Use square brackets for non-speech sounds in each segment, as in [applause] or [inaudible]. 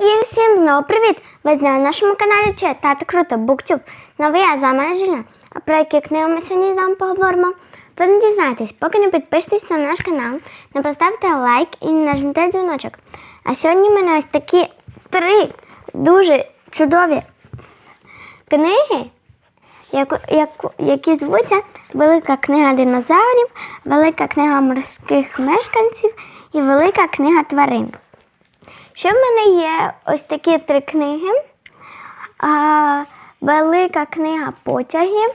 І всім знову привіт! Ви на нашому каналі Че Тата Круто Буктюб. Знову я з вами Анжела. А про які книги ми сьогодні з вами поговоримо? Ви не дізнаєтесь, поки не підпишетесь на наш канал, не поставте лайк і не нажмете дзвіночок. А сьогодні в мене ось такі три дуже чудові книги, які звуться Велика книга динозаврів, Велика книга морських мешканців і Велика книга тварин. Ще в мене є ось такі три книги. Велика книга потягів,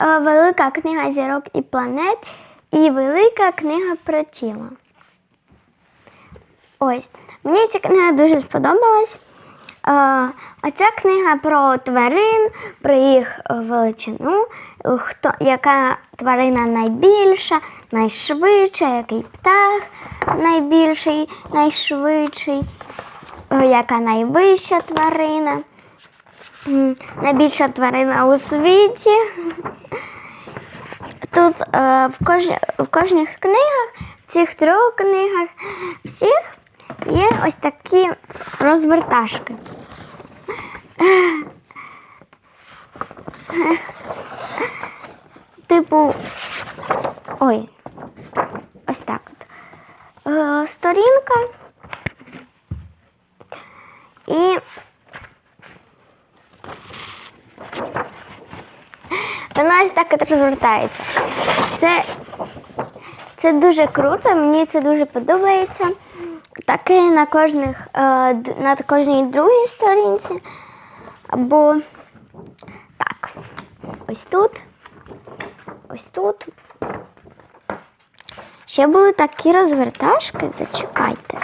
Велика книга зірок і планет і Велика книга про тіло. Ось. Мені ця книга дуже сподобалась. А, а ця книга про тварин, про їх е, величину, е, хто, яка тварина найбільша, найшвидша, який птах найбільший, найшвидший, е, яка найвища тварина, найбільша тварина у світі. Тут е, в, кож, в кожних книгах, в цих трьох книгах, всіх є ось такі розверташки. Типу, ой, ось так от. Е, сторінка. І вона ось так от розвертається. Це, це дуже круто, мені це дуже подобається. Таке на кожних, е, на кожній другій сторінці. Або так, ось тут, ось тут. Ще були такі розверташки, зачекайте.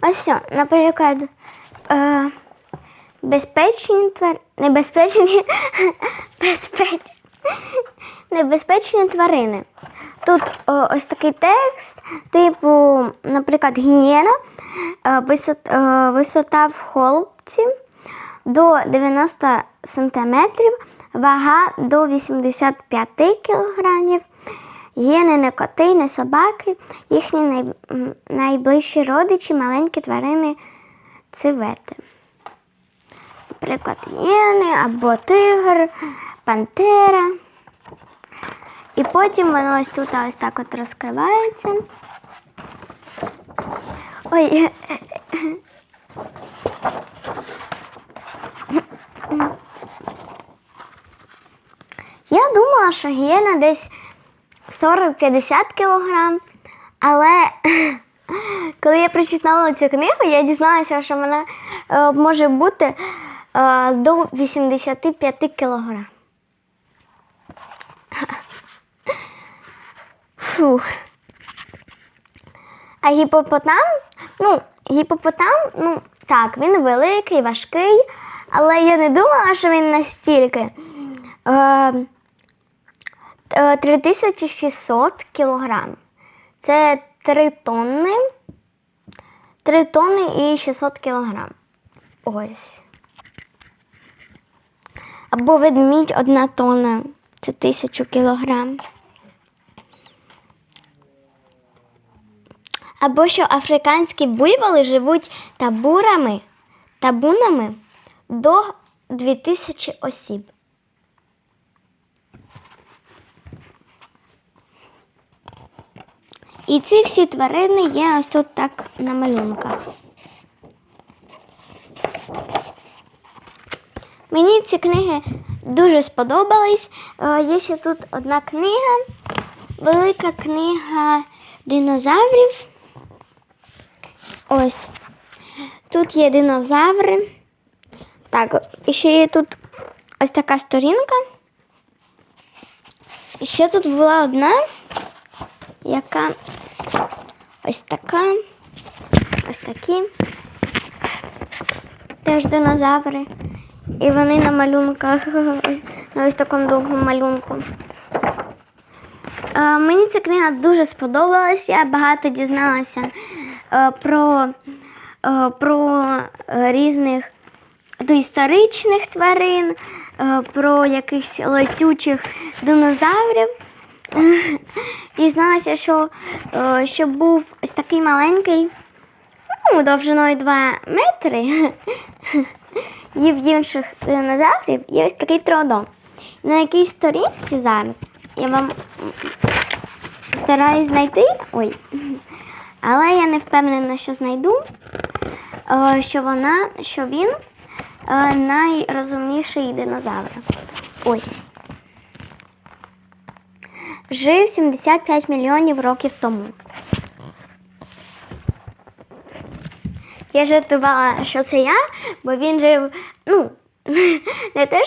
Ось, наприклад, е, безпечні твар... небезпечні... [laughs] безпеч... небезпечні тварини. Тут о, ось такий текст, типу, наприклад, гієна, е, висот, е, висота в холці до 90 сантиметрів, вага до 85 кілограмів. Гієни не коти, не собаки, їхні най, найближчі родичі, маленькі тварини цивети. Наприклад, гієни або тигр, пантера. І потім воно ось тут ось так от розкривається. Ой. Я думала, що гієна десь 40-50 кілограм, але [laughs] коли я прочитала цю книгу, я дізналася, що вона е, може бути е, до 85 кілограм. Фух. А гіпопотам, ну, гіпопотам, ну, так, він великий, важкий, але я не думала, що він настільки. Е, е, 3600 кілограм. Це 3 тонни. 3 тонни і 600 кілограм. Ось. Або ведмідь одна тонна. Це 1000 кілограм. Або що африканські буйволи живуть табурами, табунами до 2000 осіб. І ці всі тварини є ось тут так на малюнках. Мені ці книги дуже сподобались. Е, Є ще тут одна книга, велика книга динозаврів. Ось. Тут є динозаври. Так, і ще є тут ось така сторінка. І ще тут була одна, яка ось така, ось такі. Теж динозаври. І вони на малюнках, [laughs] на ось такому довгому малюнку. Е, Мені ця книга дуже сподобалась. Я багато дізналася про, е, про е, різних доісторичних тварин, е, про якихось летючих динозаврів. [laughs] дізналася, що, е, що був ось такий маленький, ну, довжиною 2 метри. [laughs] І в інших динозаврів є ось такий тродон. На якійсь сторінці зараз я вам стараюсь знайти. Ой. Але я не впевнена, що знайду, е, що вона, що він е, найрозумніший динозавр. Ось. Жив 75 мільйонів років тому. Я жартувала, що це я, бо він жив, ну, [laughs] не те,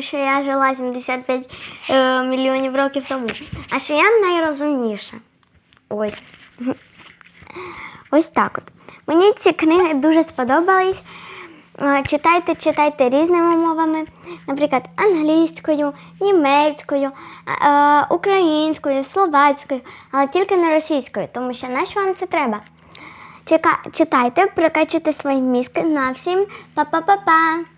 що, я жила 75 е, мільйонів років тому, а що я найрозумніша. Ось. [laughs] Ось так от. Мені ці книги дуже сподобались. Читайте, читайте різними мовами, наприклад, англійською, німецькою, українською, словацькою, але тільки не російською, тому що нащо вам це треба? Читайте, прокачуйте свої мізки на всім. Па-па-па-па!